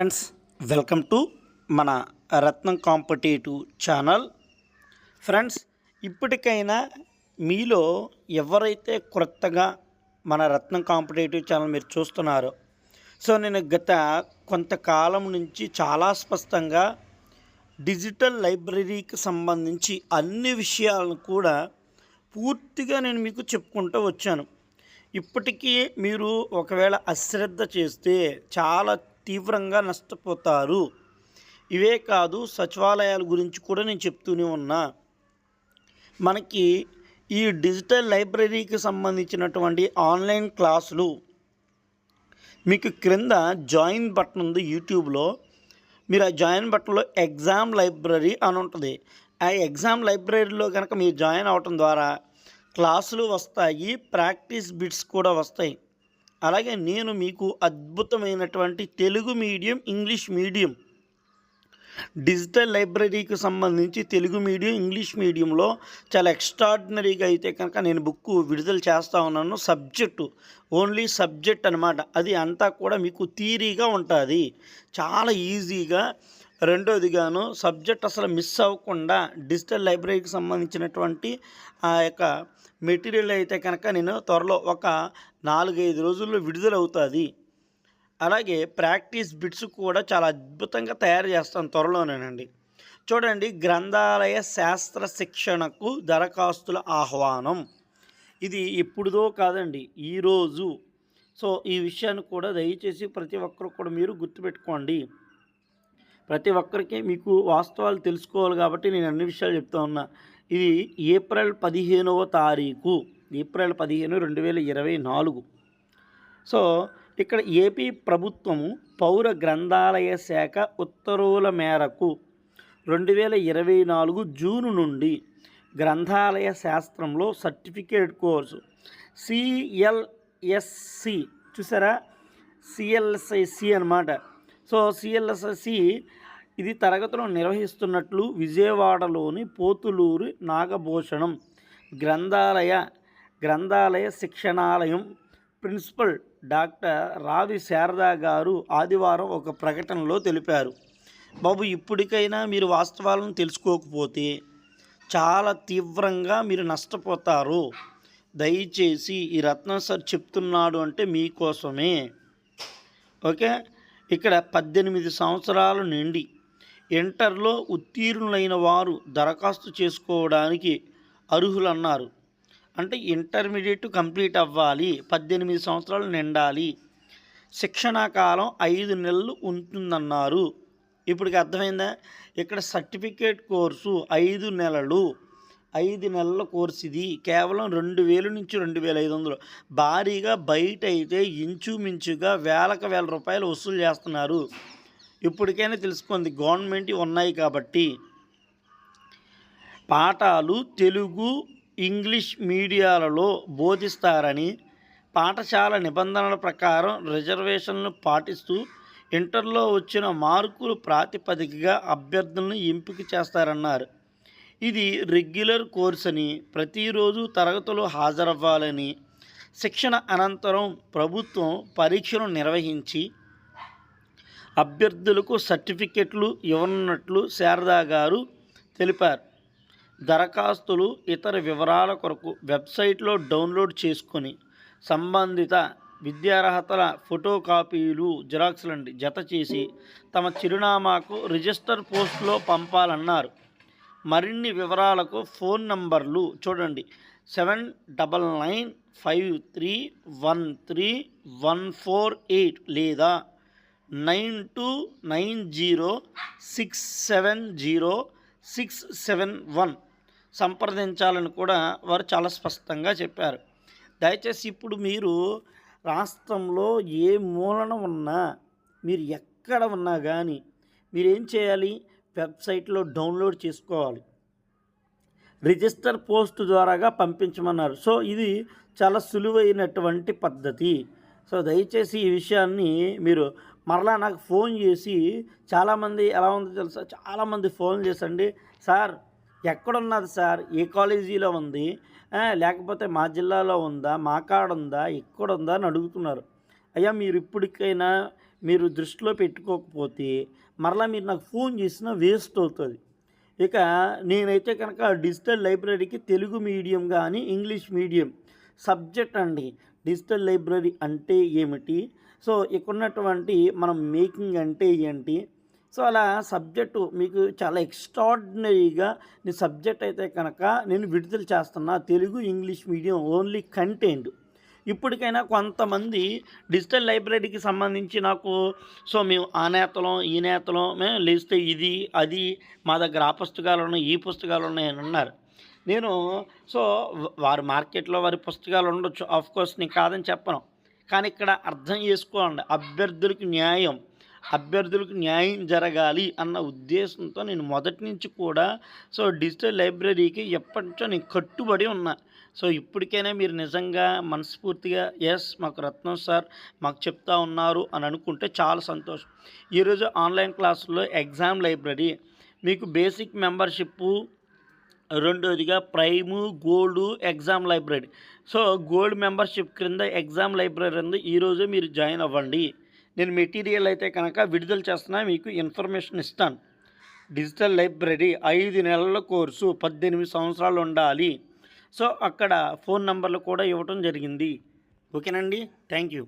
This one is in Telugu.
ఫ్రెండ్స్ వెల్కమ్ టు మన రత్నం కాంపిటేటివ్ ఛానల్. ఫ్రెండ్స్ ఇప్పటికైనా మీలో ఎవరైతే కొత్తగా మన రత్నం కాంపిటేటివ్ ఛానల్ మీరు చూస్తున్నారో సో నేను గత కొంతకాలం నుంచి చాలా స్పష్టంగా డిజిటల్ లైబ్రరీకి సంబంధించి అన్ని విషయాలను కూడా పూర్తిగా నేను మీకు చెప్పుకుంటూ వచ్చాను. ఇప్పటికీ మీరు ఒకవేళ అశ్రద్ధ చేస్తే చాలా తీవ్రంగా నష్టపోతారు. ఇవే కాదు సచివాలయాల గురించి కూడా నేను చెప్తూనే ఉన్నా. మనకి ఈ డిజిటల్ లైబ్రరీకి సంబంధించినటువంటి ఆన్లైన్ క్లాసులు మీకు క్రింద జాయిన్ బటన్ ఉంది యూట్యూబ్లో. మీరు ఆ జాయిన్ బటన్లో ఎగ్జామ్ లైబ్రరీ అని ఉంటుంది. ఆ ఎగ్జామ్ లైబ్రరీలో కనుక మీరు జాయిన్ అవటం ద్వారా క్లాసులు వస్తాయి ప్రాక్టీస్ బిట్స్ కూడా వస్తాయి. అలాగే నేను మీకు అద్భుతమైనటువంటి Telugu medium English medium digital లైబ్రరీకి సంబంధించి తెలుగు మీడియం ఇంగ్లీష్ మీడియంలో చాలా ఎక్స్ట్రాడినరీగా అయితే కనుక నేను బుక్ విడుదల చేస్తూ ఉన్నాను. సబ్జెక్టు ఓన్లీ సబ్జెక్ట్ అనమాట అది అంతా కూడా మీకు థీరీగా ఉంటుంది. చాలా ఈజీగా రెండోదిగాను సబ్జెక్ట్ అసలు మిస్ అవ్వకుండా డిజిటల్ లైబ్రరీకి సంబంధించినటువంటి ఆ యొక్క మెటీరియల్ అయితే కనుక నేను త్వరలో ఒక నాలుగైదు రోజుల్లో విడుదలవుతుంది. అలాగే ప్రాక్టీస్ బిట్స్ కూడా చాలా అద్భుతంగా తయారు చేస్తాను త్వరలోనేనండి. చూడండి గ్రంథాలయ శాస్త్ర శిక్షణకు దరఖాస్తుల ఆహ్వానం. ఇది ఎప్పుడుదో కాదండి ఈరోజు సో ఈ విషయాన్ని కూడా దయచేసి ప్రతి ఒక్కరు కూడా మీరు గుర్తుపెట్టుకోండి. ప్రతి ఒక్కరికి మీకు వాస్తవాలు తెలుసుకోవాలి కాబట్టి నేను అన్ని విషయాలు చెప్తా ఉన్నా. ఇది ఏప్రిల్ పదిహేనవ తారీఖు. ఏప్రిల్ పదిహేను రెండు వేల ఇరవై నాలుగు. సో ఇక్కడ ఏపీ ప్రభుత్వము పౌర గ్రంథాలయ శాఖ ఉత్తర్వుల మేరకు రెండు వేల ఇరవై నాలుగు జూన్ నుండి గ్రంథాలయ శాస్త్రంలో సర్టిఫికేట్ కోర్సు. సిఎల్ఎస్సి చూసారా? సిఎల్ఎస్ఐసి అనమాట సో సిఎల్ఎస్ఎస్సి ఇది తరగతులు నిర్వహిస్తున్నట్లు విజయవాడలోని పోతులూరు నాగభూషణం గ్రంథాలయ గ్రంథాలయ శిక్షణాలయం ప్రిన్సిపల్ డాక్టర్ రావి శారదా గారు ఆదివారం ఒక ప్రకటనలో తెలిపారు. బాబు ఇప్పటికైనా మీరు వాస్తవాలను తెలుసుకోకపోతే చాలా తీవ్రంగా మీరు నష్టపోతారు. దయచేసి ఈ రత్న సార్ చెప్తున్నాడు అంటే మీకోసమే. ఓకే? ఇక్కడ పద్దెనిమిది సంవత్సరాలు నిండి ఇంటర్లో ఉత్తీర్ణులైన వారు దరఖాస్తు చేసుకోవడానికి అర్హులన్నారు. అంటే ఇంటర్మీడియట్ కంప్లీట్ అవ్వాలి పద్దెనిమిది సంవత్సరాలు నిండాలి శిక్షణా కాలం ఐదు నెలలు ఉంటుందన్నారు. ఇప్పటికి అర్థమైందా? ఇక్కడ సర్టిఫికేట్ కోర్సు ఐదు నెలలు ఐదు నెలల కోర్సు ఇది కేవలం రెండు వేలు నుంచి రెండు వేల ఐదు వందలు. భారీగా బయట అయితే ఇంచుమించుగా వేలకు వేల రూపాయలు వసూలు చేస్తున్నారు. ఇప్పటికైనా తెలుసుకోండి గవర్నమెంట్ ఉన్నాయి కాబట్టి. పాఠాలు తెలుగు ఇంగ్లీష్ మీడియాలలో బోధిస్తారని పాఠశాల నిబంధనల ప్రకారం రిజర్వేషన్లు పాటిస్తూ ఇంటర్లో వచ్చిన మార్కులు ప్రాతిపదికగా అభ్యర్థులను ఎంపిక చేస్తారన్నారు. ఇది రెగ్యులర్ కోర్స్ అని ప్రతిరోజు తరగతులు హాజరవ్వాలని శిక్షణ అనంతరం ప్రభుత్వం పరీక్షను నిర్వహించి అభ్యర్థులకు సర్టిఫికెట్లు ఇవ్వనున్నట్లు శారదా గారు తెలిపారు. దరఖాస్తులు ఇతర వివరాల కొరకు వెబ్సైట్లో డౌన్లోడ్ చేసుకొని సంబంధిత విద్యార్హతల ఫోటో కాపీలు జిరాక్స్లండి జత చేసి తమ చిరునామాకు రిజిస్టర్ పోస్టులో పంపాలన్నారు. మరిన్ని వివరాలకు ఫోన్ నంబర్లు చూడండి. Seven double nine five three one three one four eight లేదా nine two nine zero six seven zero six seven one సంప్రదించాలని కూడా వారు చాలా స్పష్టంగా చెప్పారు. దయచేసి ఇప్పుడు మీరు రాష్ట్రంలో ఏ మూలన ఉన్నా మీరు ఎక్కడ ఉన్నా కానీ మీరేం చేయాలి? వెబ్సైట్లో డౌన్లోడ్ చేసుకోవాలి. రిజిస్టర్ పోస్ట్ ద్వారాగా పంపించమన్నారు. సో ఇది చాలా సులువైనటువంటి పద్ధతి. సో దయచేసి ఈ విషయాన్ని మీరు మరలా నాకు ఫోన్ చేసి చాలామంది ఎలా ఉందో తెలుసా? చాలామంది ఫోన్ చేసండి. సార్ ఎక్కడున్నది సార్? ఏ కాలేజీలో ఉంది? లేకపోతే మా జిల్లాలో ఉందా? మా కాడ ఉందా? ఎక్కడ ఉందా అని అడుగుతున్నారు. అయ్యా మీరు ఇప్పటికైనా మీరు దృష్టిలో పెట్టుకోకపోతే మరలా మీరు నాకు ఫోన్ చేసినా వేస్ట్ అవుతుంది. ఇక నేనైతే కనుక డిజిటల్ లైబ్రరీకి తెలుగు మీడియం కానీ ఇంగ్లీష్ మీడియం సబ్జెక్ట్ అండి. డిజిటల్ లైబ్రరీ అంటే ఏమిటి? సో ఇక్కడున్నటువంటి మనం మేకింగ్ అంటే ఏంటి? సో అలా సబ్జెక్టు మీకు చాలా ఎక్స్ట్రాడినరీగా నీ సబ్జెక్ట్ అయితే కనుక నేను విడుదల చేస్తున్నా. Telugu English medium only content. ఇప్పటికైనా కొంతమంది డిజిటల్ లైబ్రరీకి సంబంధించి నాకు సో మేము ఆ నేతలం ఈ నేతలం మేము లేస్తే ఇది అది మా దగ్గర ఆ పుస్తకాలు ఉన్నాయి ఈ పుస్తకాలు ఉన్నాయి అని అన్నారు. నేను సో వారి మార్కెట్లో వారి పుస్తకాలు ఉండొచ్చు ఆఫ్ కోర్స్ నేను కాదని చెప్పను. కానీ ఇక్కడ అర్థం చేసుకోండి అభ్యర్థులకు న్యాయం. అభ్యర్థులకు న్యాయం జరగాలి అన్న ఉద్దేశంతో నేను మొదటి నుంచి కూడా సో డిజిటల్ లైబ్రరీకి ఎప్పటి నుంచో నేను కట్టుబడి ఉన్నా. సో ఇప్పటికైనా మీరు నిజంగా మనస్ఫూర్తిగా ఎస్ మాకు రత్నం సార్ మాకు చెప్తా ఉన్నారు అని అనుకుంటే చాలా సంతోషం. ఈరోజు ఆన్లైన్ క్లాసుల్లో ఎగ్జామ్ లైబ్రరీ. మీకు బేసిక్ మెంబర్షిప్ రెండోదిగా prime gold exam library. So gold membership క్రింద ఎగ్జామ్ లైబ్రరీ ఉంది ఈరోజు మీరు జాయిన్ అవ్వండి. నేను మెటీరియల్ అయితే కనుక విడుదల చేస్తున్నా మీకు ఇన్ఫర్మేషన్ ఇస్తాను. డిజిటల్ లైబ్రరీ ఐదు నెలల కోర్సు పద్దెనిమిది సంవత్సరాలు ఉండాలి. సో అక్కడ ఫోన్ నంబర్లు కూడా ఇవ్వటం జరిగింది. ఓకేనండి? Thank you.